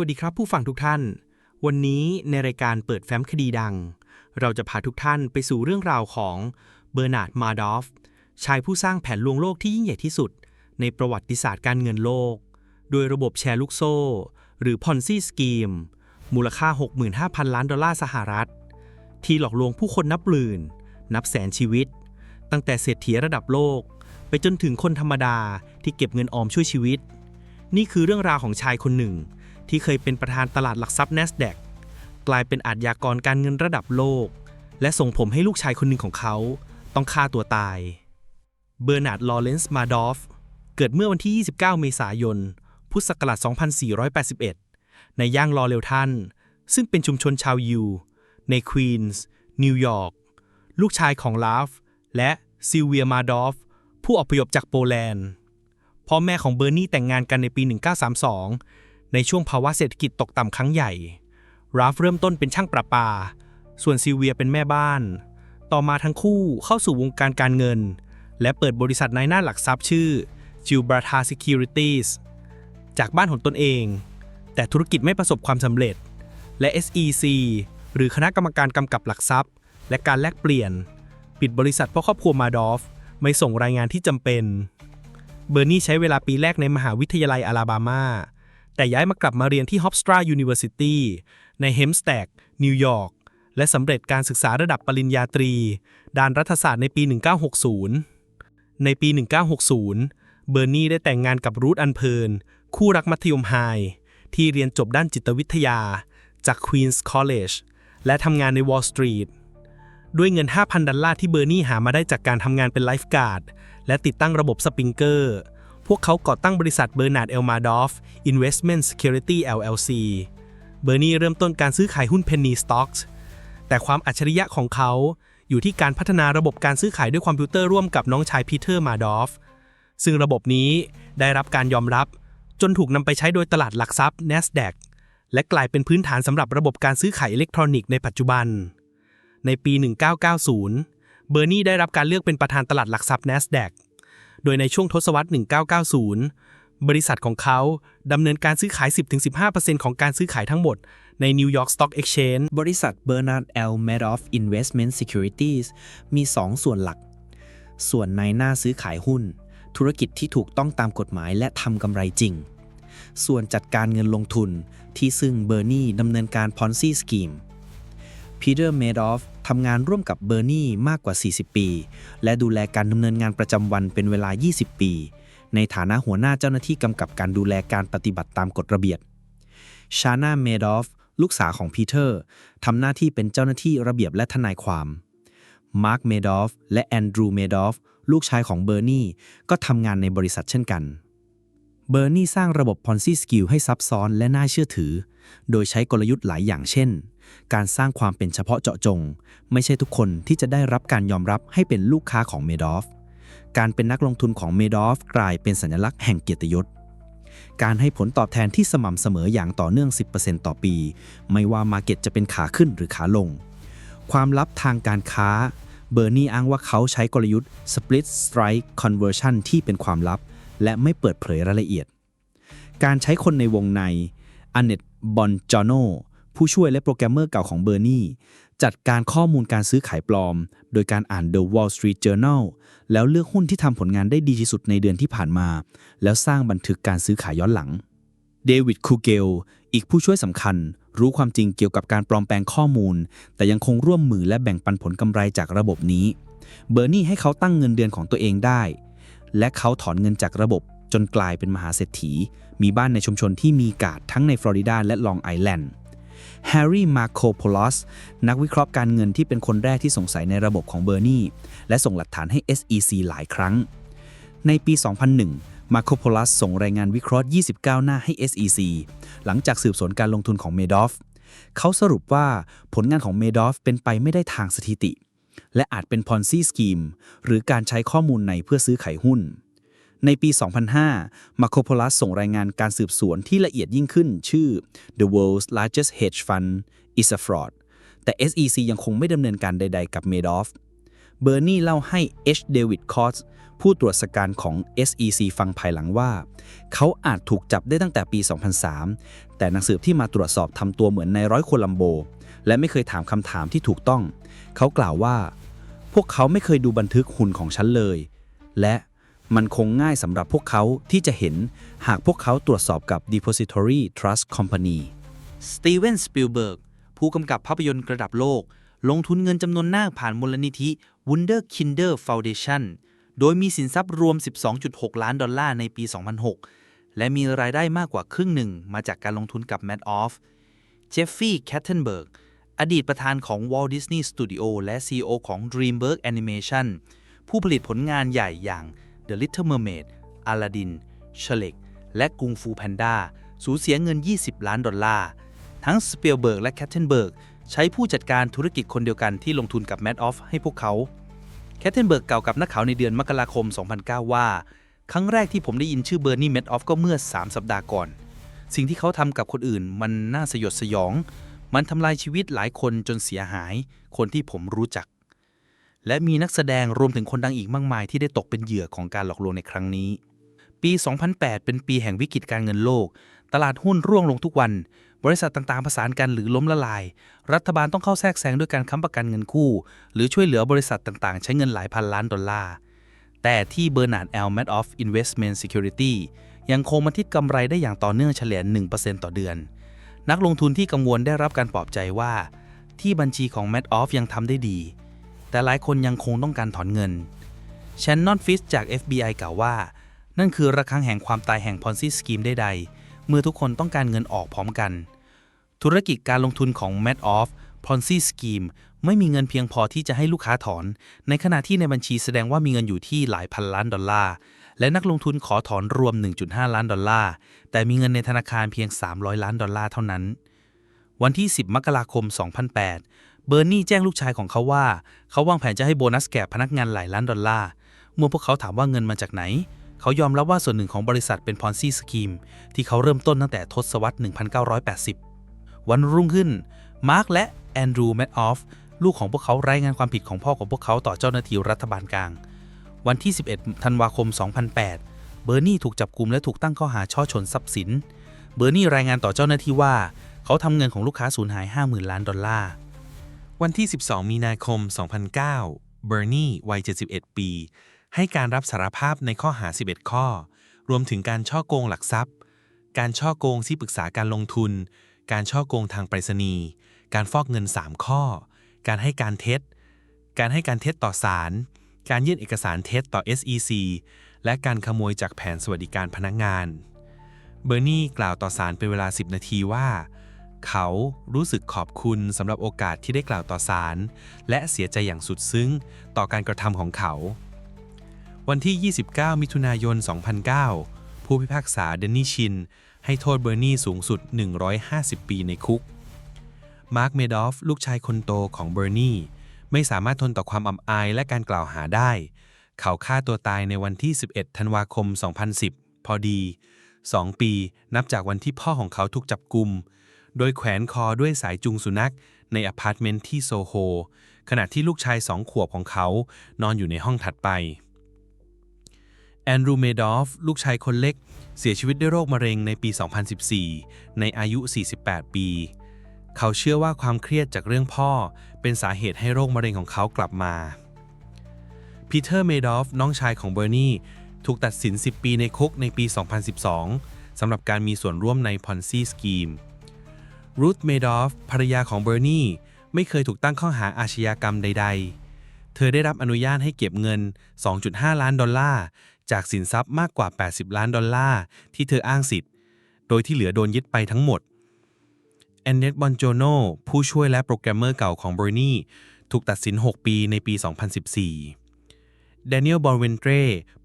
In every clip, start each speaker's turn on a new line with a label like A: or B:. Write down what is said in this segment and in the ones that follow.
A: วัสดีครับผู้ฟังทุกท่าน วันนี้ในรายการเปิดแฟ้มคดีดัง เราจะพาทุกท่านไปสู่เรื่องราวของเบอร์นาร์ดมาดอฟ ชายผู้สร้างแผนลวงโลกที่ยิ่งใหญ่ที่สุด ในประวัติศาสตร์การเงินโลก โดยระบบแชร์ลูกโซ่ หรือพอนซี่สกีมมูลค่า 65,000 ล้านดอลลาร์สหรัฐ ที่หลอกลวงผู้คนนับหมื่น นับแสนชีวิต ตั้งแต่เศรษฐีระดับโลก ไปจนถึงคนธรรมดาที่เก็บเงินออมช่วยชีวิต นี่คือเรื่องราวของชายคนหนึ่ง ที่เคยเป็นประธานตลาดหลักทรัพย์ NASDAQ กลายเป็นอาชญากรการเงินระดับโลก และส่งผมให้ลูกชายคนหนึ่งของเขา ต้องฆ่าตัวตาย เบอร์นาร์ด ลอเรนซ์ มาดอฟ เกิดเมื่อวันที่ 29 เมษายน พุทธศักราช 2481 ในย่างลอเรลทัน ซึ่งเป็นชุมชนชาวยิว ในควีนส์นิวยอร์ก ลูกชายของลาฟ และซิลเวีย มาดอฟ ผู้อพยพจากโปแลนด์ พ่อแม่ของเบอร์นี่แต่งงานกันในปี 1932 ในช่วงภาวะเศรษฐกิจตกต่ำครั้งใหญ่ ราฟเริ่มต้นเป็นช่างประปา ส่วนซิเวียเป็นแม่บ้าน ต่อมาทั้งคู่เข้าสู่วงการการเงิน และเปิดบริษัทนายหน้าหลักทรัพย์ชื่อ Gibraltar Securities จากบ้านของตนเอง แต่ธุรกิจไม่ประสบความสำเร็จ และ SEC หรือคณะกรรมการกำกับหลักทรัพย์ และการแลกเปลี่ยน ปิดบริษัทเพราะครอบครัวมาดอฟ ไม่ส่งรายงานที่จำเป็น เบอร์นี่ใช้เวลาปีแรกในมหาวิทยาลัยอลาบามา แต่ย้ายมากลับมาเรียนที่ Hofstra University ในเฮมส t ตกนิวยอร์ก และสำเร็จการศึกษาระดับปริญญาตรี ด้านรัฐศาสตร์ในปี 1960 ในปี 1960 เบอร์นี่ได้แต่งงานกับรูธอันเพิร์นคู่รักมัธยมไฮที่เรียนจบด้านจิตวิทยา จาก Queen's College และทำงานใน Wall Street ด้วยเงิน 5,000 ดอลลาร์ที่เบอร์นี่หามาได้จากการทำงานเป็นไลฟ์การ์ดและติดตั้งระบบสปริงเกอร์ พวกเขาก่อตั้งบริษัทเบอร์นาร์ดเอลมาดอฟ Investment Security LLC เบอร์นี่เริ่มต้นการซื้อขายหุ้น Penny Stocks แต่ความอัจฉริยะของเขาอยู่ที่การพัฒนาระบบการซื้อขายด้วยคอมพิวเตอร์ร่วมกับน้องชายพีเตอร์มาดอฟ ซึ่งระบบนี้ได้รับการยอมรับ จนถูกนำไปใช้โดยตลาดหลักทรัพย์ NASDAQ และกลายเป็นพื้นฐานสำหรับระบบการซื้อขายอิเล็กทรอนิกส์ในปัจจุบัน ในปี 1990 เบอร์นี่ได้รับการเลือกเป็นประธานตลาดหลักทรัพย์ NASDAQ โดยในช่วงทศวรรษ 1990 บริษัทของเขาดำเนินการซื้อขาย 10-15%ของการซื้อขายทั้งหมดใน New York Stock Exchange
B: บริษัท Bernard L. Madoff Investment Securities มี 2 ส่วนหลัก ส่วนในหน้าซื้อขายหุ้น ธุรกิจที่ถูกต้องตามกฎหมายและทำกำไรจริง ส่วนจัดการเงินลงทุนที่ซึ่งเบอร์นี่ดำเนินการ Ponzi Scheme พีเตอร์เมดอฟ ทำงานร่วมกับเบอร์นี่มากกว่า 40 ปี และดูแลการดำเนินงานประจำวันเป็นเวลา 20 ปี ในฐานะหัวหน้าเจ้าหน้าที่กำกับการดูแลการปฏิบัติตามกฎระเบียบชาน่าเมดอฟลูกสาวของพีเตอร์ทำหน้าที่เป็นเจ้าหน้าที่ระเบียบและทนายความ มาร์คเมดอฟและแอนดรูเมดอฟลูกชายของเบอร์นี่ก็ทำงานในบริษัทเช่นกัน เบอร์นี่สร้างระบบ Ponzi Scheme ให้ซับซ้อนและน่าเชื่อถือ โดยใช้กลยุทธ์หลายอย่างเช่น การสร้างความเป็นเฉพาะเจาะจง ไม่ใช่ทุกคนที่จะได้รับการยอมรับให้เป็นลูกค้าของเมดอฟ การเป็นนักลงทุนของเมดอฟกลายเป็นสัญลักษณ์แห่งเกียรติยศ การให้ผลตอบแทนที่สม่ำเสมออย่างต่อเนื่อง 10%ต่อปี ไม่ว่ามาเก็ตจะเป็นขาขึ้นหรือขาลง ความลับทางการค้า เบอร์นี่อ้างว่าเขาใช้กลยุทธ์ split strike conversion ที่เป็นความลับ และไม่เปิดเผยรายละเอียด การใช้คนในวงในอเนตบอนจอโน ผู้ช่วยและโปรแกรมเมอร์เก่าของเบอร์นีจัดการข้อมูลการซื้อขายปลอม โดยการอ่าน The Wall Street Journal แล้วเลือกหุ้นที่ทำผลงานได้ดีที่สุดในเดือนที่ผ่านมา แล้วสร้างบันทึกการซื้อขายย้อนหลัง เดวิดคูเกล อีกผู้ช่วยสำคัญ รู้ความจริงเกี่ยวกับการปลอมแปลงข้อมูล แต่ยังคงร่วมมือและแบ่งปันผลกำไรจากระบบนี้ เบอร์นี่ให้เขาตั้งเงินเดือนของตัวเองได้ และเขาถอนเงินจากระบบจนกลายเป็นมหาเศรษฐี มีบ้านในชุมชนที่มีกาดทั้งในฟลอริดาและลองไอแลนด์ แฮร์รี่ มาโคโพลอส นักวิเคราะห์การเงินที่เป็นคนแรกที่สงสัยในระบบของเบอร์นี่และส่งหลักฐานให้ SEC หลายครั้ง ในปี 2001 มาโคโพลัสส่งรายงานวิเคราะห์ 29 หน้าให้ SEC หลังจากสืบสวนการลงทุนของเมดอฟ เขาสรุปว่าผลงานของเมดอฟเป็นไปไม่ได้ทางสถิติ และอาจเป็น Ponzi Scheme หรือการใช้ข้อมูลในเพื่อซื้อขายหุ้น ในปี 2005 มาโคโพลัสส่งรายงานการสืบสวนที่ละเอียดยิ่งขึ้น ชื่อ The World's Largest Hedge Fund is a Fraud แต่ SEC ยังคงไม่ดำเนินการใดๆกับเมดอฟเบอร์นี่เล่าให้ H. David c o t s ผ
C: ผู้ตรวจสการของ SEC ฟังภายหลังว่า เขาอาจถูกจับได้ตั้งแต่ปี 2003 แต่นักสืบที่มาตรวจสอบทำตัวเหมือนในร้อยโคลัมโบ และไม่เคยถามคำถามที่ถูกต้อง เขากล่าวว่า พวกเขาไม่เคยดูบันทึกหุ่นของฉันเลย และ มันคงง่ายสำหรับพวกเขาที่จะเห็นหากพวกเขาตรวจสอบกับ Depository Trust Company
B: สตีเวนสปิลเบิร์กผู้กำกับภาพยนตร์ระดับโลก ลงทุนเงินจำนวนมากผ่านมูลนิธิ Wunder Kinder Foundation โดยมีสินทรัพย์รวม 12.6 ล้านดอลลาร์ในปี 2006 และมีรายได้มากกว่าครึ่งหนึ่งมาจากการลงทุนกับ Mad Off เจฟฟี่แคทเทนเบิร์กอดีตประธานของ Walt Disney Studio และ CEO ของ DreamWorks Animation ผู้ผลิตผลงานใหญ่อย่าง The Little Mermaid Aladdin s h r e k และกุงฟูแพนด้า สูญเสียเงิน 20 ล้านดอลลาร์ ทั้งสเปียลเบิร์กและแคทเทนเบิร์กใช้ผู้จัดการธุรกิจคนเดียวกันที่ลงทุนกับ Mad Off ให้พวกเขา แคทเทนเบิร์กกล่าวกับนักข่าวในเดือนมกราคม 2009 ว่า ครั้งแรกที่ผมได้ยินชื่อเบอร์นี่ Mad Off ก็เมื่อ 3 สัปดาห์ก่อน สิ่งที่เขาทำกับคนอื่นมันน่าสยดสยอง มันทำลายชีวิตหลายคนจนเสียหาย คนที่ผมรู้จัก และมีนักแสดงรวมถึงคนดังอีกมากมายที่ได้ตกเป็นเหยื่อของการหลอกลวงในครั้งนี้ ปี 2008 เป็นปีแห่งวิกฤตการเงินโลก ตลาดหุ้นร่วงลงทุกวัน บริษัทต่างๆประสานกันหรือล้มละลาย รัฐบาลต้องเข้าแทรกแซงด้วยการค้ำประกันเงินกู้ หรือช่วยเหลือบริษัทต่างๆ ใช้เงินหลายพันล้านดอลลาร์ แต่ที่เบอร์นาร์ดแอลแมดออฟอินเวสเมนต์ซิเคียวริตี้ยังคงบันทึกกำไรได้อย่างต่อเนื่องเฉลี่ย 1%ต่อเดือน นักลงทุนที่กังวลได้รับการปลอบใจว่า ที่บัญชีของ Mad Off ยังทำได้ดี แต่หลายคนยังคงต้องการถอนเงินแชนนอนฟิสจาก FBI กล่าวว่า นั่นคือระฆังแห่งความตายแห่งพอนซีสกีมใดๆ เมื่อทุกคนต้องการเงินออกพร้อมกัน ธุรกิจการลงทุนของ Mad Off Ponzi Scheme ไม่มีเงินเพียงพอที่จะให้ลูกค้าถอน ในขณะที่ในบัญชีแสดงว่ามีเงินอยู่ที่หลายพันล้านดอลลาร์ และนักลงทุนขอถอนรวม 1.5 ล้านดอลลาร์ แต่มีเงินในธนาคารเพียง 300 ล้านดอลลาร์เท่านั้น วันที่ 10 มกราคม 2008 เบอร์นี่แจ้งลูกชายของเขาว่า เขาวางแผนจะให้โบนัสแก่พนักงานหลายล้านดอลลาร์ เมื่อพวกเขาถามว่าเงินมาจากไหน เขายอมรับว่าส่วนหนึ่งของบริษัทเป็นพอซี่สกีมที่เขาเริ่มต้นตั้งแต่ทศวรรษ 1980 วันรุ่งขึ้น มาร์คและแอนดรูว์แมดออฟลูกของพวกเขารายงานความผิดของพ่อของพวกเขาต่อเจ้าหน้าที่รัฐบาลกลาง วันที่ 11 ธันวาคม 2008 เบอร์นี่ถูกจับกุมและถูกตั้งข้อหาช่อชนทรัพย์สิน เบอร์นี่รายงานต่อเจ้าหน้าที่ว่า เขาทำเงินของลูกค้าสูญหาย 50,000 ล้านดอลลาร์
D: วันที่ 12 มีนาคม 2009 เบอร์นีวัย 71 ปี ให้การรับสารภาพในข้อหา 11 ข้อ รวมถึงการช่อโกงหลักทรัพย์ การช่อโกงที่ปรึกษาการลงทุน การช่อโกงทางไปรษณีย์ การฟอกเงิน 3 ข้อ การให้การเท็จ การให้การเท็จต่อศาล การยื่นเอกสารเท็จต่อ SEC และการขโมยจากแผนสวัสดิการพนักงาน เบอร์นี่กล่าวต่อศาลเป็นเวลา 10 นาทีว่า เขารู้สึกขอบคุณสำหรับโอกาสที่ได้กล่าวต่อศาลและเสียใจอย่างสุดซึ้งต่อการกระทำของเขา วันที่ 29 มิถุนายน 2009 ผู้พิพากษาเดนนี่ชิน ให้โทษเบอร์นี่สูงสุด 150 ปีในคุก มาร์คเมดอฟ ลูกชายคนโตของเบอร์นี่ไม่สามารถทนต่อความอับอายและการกล่าวหาได้ เขาฆ่าตัวตายในวันที่ 11 ธันวาคม 2010 พอดี 2 ปีนับจากวันที่พ่อของเขาถูกจับกุม โดยแขวนคอด้วยสายจูงสุนัขในอพาร์ตเมนต์ที่โซโฮ ขณะที่ลูกชายสองขวบของเขานอนอยู่ในห้องถัดไป แอนดรูว์เมดอฟ ลูกชายคนเล็ก เสียชีวิตด้วยโรคมะเร็งในปี 2014 ในอายุ 48 ปี เขาเชื่อว่าความเครียดจากเรื่องพ่อเป็นสาเหตุให้โรคมะเร็งของเขากลับมาปีเตอร์เมดอฟ น้องชายของเบอร์นีถูกตัดสิน 10 ปีในคุกในปี 2012 สำหรับการมีส่วนร่วมในพอนซีสกีม รูธเมดอฟภรรยาของเบอร์นีไม่เคยถูกตั้งข้อหาอาชญากรรมใด ๆ เธอได้รับอนุญาตให้เก็บเงิน 2.5 ล้านดอลลาร์ จากสินทรัพย์มากกว่า 80 ล้านดอลลาร์ ที่เธออ้างสิทธิ์ โดยที่เหลือโดนยึดไปทั้งหมด แอนเนตบอนโจโนผู้ช่วยและโปรแกรมเมอร์เก่าของเบอร์นีถูกตัดสิน 6 ปีในปี 2014 แดเนียล บอลเวนเตร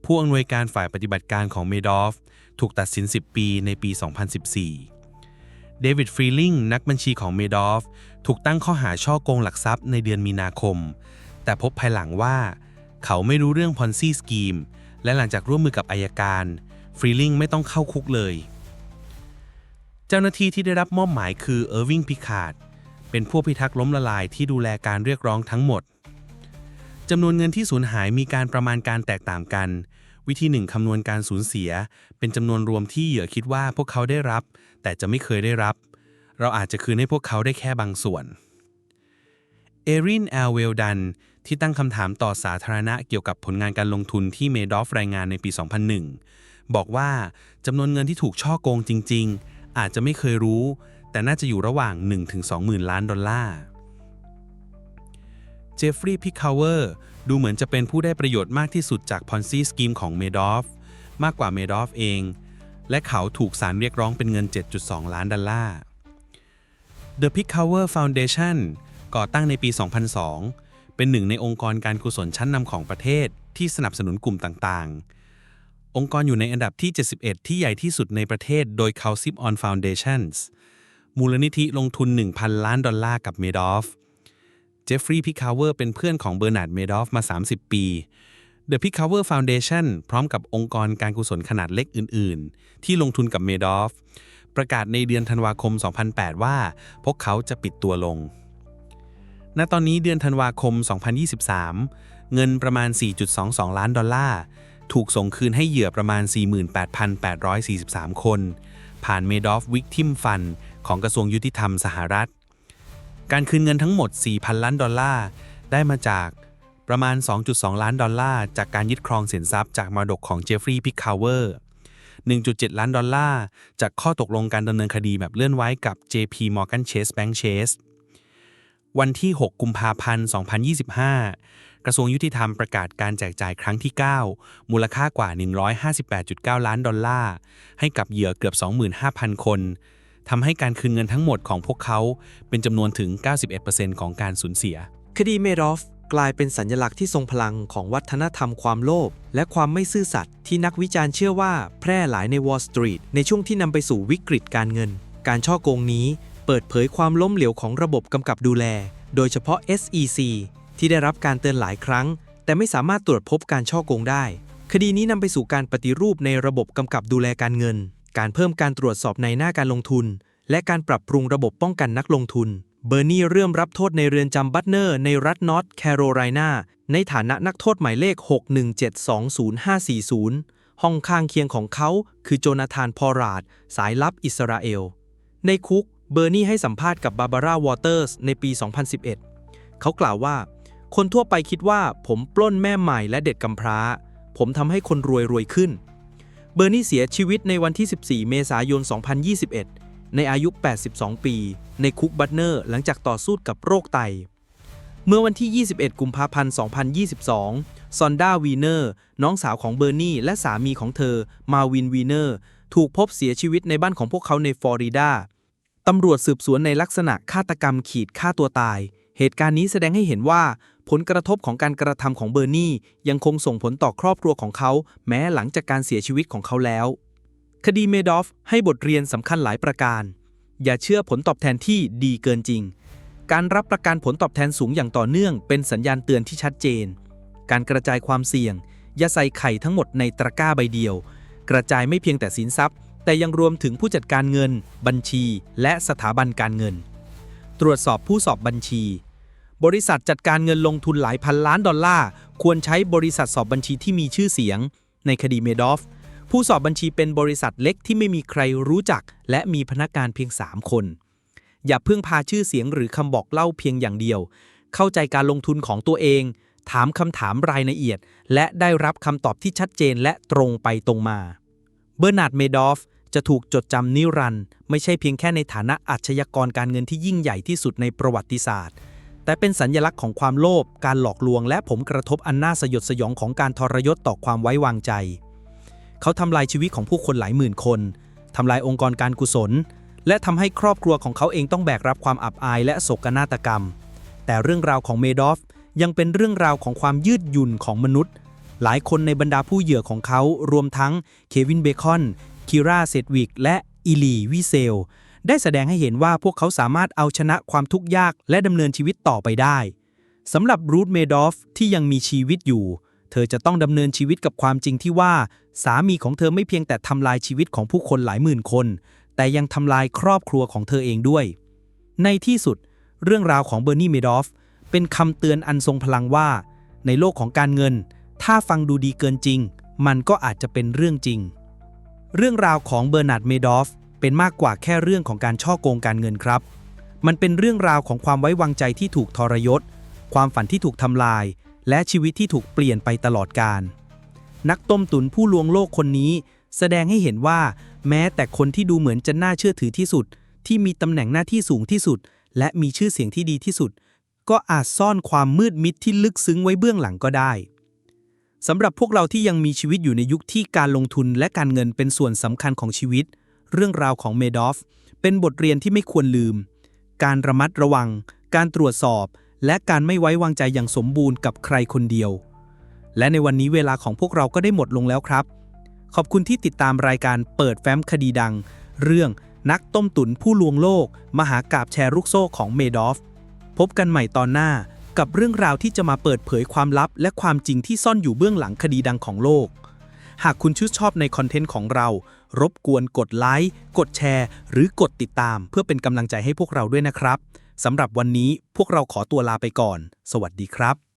D: ผู้อำนวยการฝ่ายปฏิบัติการของเมดอฟ ถูกตัดสิน 10 ปีในปี 2014 เดวิดฟรีลิงนักบัญชีของเมดอฟ ถูกตั้งข้อหาช่อโกงหลักทรัพย์ในเดือนมีนาคม แต่พบภายหลังว่า เขาไม่รู้เรื่องพอนซี่สกีมและหลังจากร่วมมือกับอายการฟรีลิงไม่ต้องเข้าคุกเลย เจ้าหน้าที่ที่ได้รับมอบหมายคือเออร์วิงพิคาร์ดเป็นผู้พิทักษ์ล้มละลายที่ดูแลการเรียกร้องทั้งหมดจำนวนเงินที่สูญหายมีการประมาณการแตกต่างกัน
E: วิธีหนึ่งคำนวณการสูญเสีย เป็นจำนวนรวมที่เหยื่อคิดว่าพวกเขาได้รับ แต่จะไม่เคยได้รับ เราอาจจะคืนให้พวกเขาได้แค่บางส่วน เอรินแอลเวลดันที่ตั้งคำถามต่อสาธารณะเกี่ยวกับผลงานการลงทุนที่เมดอฟรายงานในปี 2001 บอกว่าจำนวนเงินที่ถูกช่อโกงจริง ๆ อาจจะไม่เคยรู้ แต่น่าจะอยู่ระหว่าง 1-20,000 ล้านดอลลาร์เจฟฟรีย์พิคาวเวอร์ดูเหมือนจะเป็นผู้ได้ประโยชน์มากที่สุดจากพอนซีสกีมของเมดอฟมากกว่าเมดอฟเอง และเขาถูกศาลเรียกร้องเป็นเงิน 7.2 ล้านดอลลาร์ The Picower Foundation ก่อตั้งในปี 2002 เป็นหนึ่งในองค์กรการกุศลชั้นนำของประเทศที่สนับสนุนกลุ่มต่างๆ องค์กรอยู่ในอันดับที่ 71 ที่ใหญ่ที่สุดในประเทศโดย c a l c i p on Foundations มูลนิธิลงทุน 1,000 ล้านดอลลาร์กับเมดอฟ เจฟฟรีย์พิคาวเวอร์เป็นเพื่อนของเบอร์นาร์ดเมดอฟมา 30 ปี The Picower Foundation พร้อมกับองค์กรการกุศลขนาดเล็กอื่น ๆ ที่ลงทุนกับเมดอฟ ประกาศในเดือนธันวาคม 2008 ว่า พวกเขาจะปิดตัวลง ณ ตอนนี้เดือนธันวาคม 2023 เงินประมาณ 4.22 ล้านดอลลาร์ ถูกส่งคืนให้เหยื่อประมาณ 48,843 คน ผ่าน Madoff Victim Fund ของกระทรวงยุติธรรมสหรัฐ การคืนเงินทั้งหมด 4,000 ล้านดอลลาร์ ได้มาจาก ประมาณ 2.2 ล้านดอลลาร์จากการยึดครองสินทรัพย์จากมรดกของเจฟฟรีย์พิกคาวเวอร์ 1.7 ล้านดอลลาร์จากข้อตกลงการดำเนินคดีแบบเลื่อนไว้กับ JP Morgan Chase Bank Chase วันที่ 6 กุมภาพันธ์ 2025 กระทรวงยุติธรรมประกาศการแจกจ่ายครั้งที่ 9 มูลค่ากว่า 158.9 ล้านดอลลาร์ ให้กับเหยื่อเกือบ 25,000 คนทำให้การคืนเงินทั้งหมดของพวกเขาเป็นจำนวนถึง 91%ของการสูญเสีย
B: คดีเมดอฟ กลายเป็นสัญลักษณ์ที่ทรงพลังของวัฒนธรรมความโลภและความไม่ซื่อสัตย์ที่นักวิจารณ์เชื่อว่าแพร่หลายในวอล l สตรีทในช่วงที่นำไปสู่วิกฤตการเงิน การช่อโกงนี้เปิดเผยความล้มเหลวของระบบกำกับดูแล โดยเฉพาะ SEC ที่ได้รับการเตือนหลายครั้ง แต่ไม่สามารถตรวจพบการช่อโกงได้ คดีนี้นำไปสู่การปฏิรูปในระบบกำกับดูแลการเงิน การเพิ่มการตรวจสอบในหน้าการลงทุน และการปรับปรุงระบบป้องกันนักลงทุน เบอร์นีเริ่มรับโทษในเรือนจำบัตเนอร์ในรัฐนอร์ทแคโรไลนาในฐานะนักโทษหมายเลข 61720-540ห้องข้างเคียงของเขาคือโจนาธานพอราด สายลับอิสราเอล ในคุก เบอร์นีให้สัมภาษณ์กับบาบาร่าวอเตอร์สในปี 2011 เขากล่าวว่า คนทั่วไปคิดว่าผมปล้นแม่ใหม่และเด็กกำพร้า ผมทำให้คนรวยรวยขึ้น เบอร์นีเสียชีวิตในวันที่ 14 เมษายน 2021 ในอายุ 82 ปี ในคุกบัตเนอร์หลังจากต่อสู้กับโรคไต เมื่อวันที่ 21 กุมภาพันธ์ 2022 ซอนด้าวีเนอร์ น้องสาวของเบอร์นี่และสามีของเธอ มาวินวีเนอร์ ถูกพบเสียชีวิตในบ้านของพวกเขาในฟลอริดาตำรวจสืบสวนในลักษณะฆาตกรรมขีดฆ่าตัวตาย เหตุการณ์นี้แสดงให้เห็นว่าผลกระทบของการกระทำของเบอร์นี่ยังคงส่งผลต่อครอบครัวของเขา แม้หลังจากการเสียชีวิตของเขาแล้ว คดีเมดอฟให้บทเรียนสำคัญหลายประการ อย่าเชื่อผลตอบแทนที่ดีเกินจริง การรับประกันผลตอบแทนสูงอย่างต่อเนื่อง เป็นสัญญาณเตือนที่ชัดเจน การกระจายความเสี่ยง อย่าใส่ไข่ทั้งหมดในตะกร้าใบเดียว กระจายไม่เพียงแต่สินทรัพย์ แต่ยังรวมถึงผู้จัดการเงิน บัญชี และสถาบันการเงิน ตรวจสอบผู้สอบบัญชี บริษัทจัดการเงินลงทุนหลายพันล้านดอลลาร์ ควรใช้บริษัทสอบบัญชีที่มีชื่อเสียง ในคดีเมดอฟ ผู้สอบบัญชีเป็นบริษัทเล็กที่ไม่มีใครรู้จัก และมีพนักงานเพียง 3 คน อย่าเพิ่งพาชื่อเสียงหรือคำบอกเล่าเพียงอย่างเดียว เข้าใจการลงทุนของตัวเอง ถามคำถามรายละเอียด และได้รับคำตอบที่ชัดเจนและตรงไปตรงมา เบอร์นาร์ดเมดอฟจะถูกจดจำนิรันด์ไม่ใช่เพียงแค่ในฐานะอาชญากรการเงินที่ยิ่งใหญ่ที่สุดในประวัติศาสตร์ แต่เป็นสัญลักษณ์ของความโลภการหลอกลวง และผลกระทบอันน่าสยดสยองของการทรยศต่อความไว้วางใจ เขาทำลายชีวิตของผู้คนหลายหมื่นคนทำลายองค์กรการกุศล และทำให้ครอบครัวของเขาเองต้องแบกรับความอับอายและโศกนาฏกรรม แต่เรื่องราวของเมดอฟยังเป็นเรื่องราวของความยืดหยุ่นของมนุษย์ หลายคนในบรรดาผู้เหยื่อของเขา รวมทั้งเควินเบคอนคิราเซดวิกและอิลีวิเซล ได้แสดงให้เห็นว่าพวกเขาสามารถเอาชนะความทุกข์ยากและดำเนินชีวิตต่อไปได้สำหรับรูธเมดอฟที่ยังมีชีวิตอยู่ เธอจะต้องดำเนินชีวิตกับความจริงที่ว่า สามีของเธอไม่เพียงแต่ทำลายชีวิตของผู้คนหลายหมื่นคน แต่ยังทำลายครอบครัวของเธอเองด้วย ในที่สุด เรื่องราวของเบอร์นีเมดอฟเป็นคำเตือนอันทรงพลังว่า ในโลกของการเงิน ถ้าฟังดูดีเกินจริง มันก็อาจจะเป็นเรื่องจริง เรื่องราวของเบอร์นาร์ดเมดอฟเป็นมากกว่าแค่เรื่องของการช่อโกงการเงินครับ มันเป็นเรื่องราวของความไว้วางใจที่ถูกทรยศ ความฝันที่ถูกทำลาย และชีวิตที่ถูกเปลี่ยนไปตลอดกาลนักต้มตุนผู้ลวงโลกคนนี้ แสดงให้เห็นว่า แม้แต่คนที่ดูเหมือนจะน่าเชื่อถือที่สุด ที่มีตำแหน่งหน้าที่สูงที่สุด และมีชื่อเสียงที่ดีที่สุด ก็อาจซ่อนความมืดมิดที่ลึกซึ้งไว้เบื้องหลังก็ได้สำหรับพวกเราที่ยังมีชีวิตอยู่ในยุคที่การลงทุนและการเงินเป็นส่วนสำคัญของชีวิต เรื่องราวของเมดอฟ เป็นบทเรียนที่ไม่ควรลืม การระมัดระวัง การตรวจสอบ และการไม่ไว้วางใจอย่างสมบูรณ์กับใครคนเดียว และในวันนี้เวลาของพวกเราก็ได้หมดลงแล้วครับ ขอบคุณที่ติดตามรายการเปิดแฟ้มคดีดัง เรื่องนักต้มตุ๋นผู้ลวงโลก มหากาบแชร์ลูกโซ่ของเมดอฟ พบกันใหม่ตอนหน้ากับเรื่องราวที่จะมาเปิดเผยความลับ และความจริงที่ซ่อนอยู่เบื้องหลังคดีดังของโลก หากคุณชื่นชอบในคอนเทนต์ของเรา รบกวนกดไลค์ กดแชร์ หรือกดติดตาม เพื่อเป็นกำลังใจให้พวกเราด้วยนะครับ สำหรับวันนี้พวกเราขอตัวลาไปก่อน สวัสดีครับ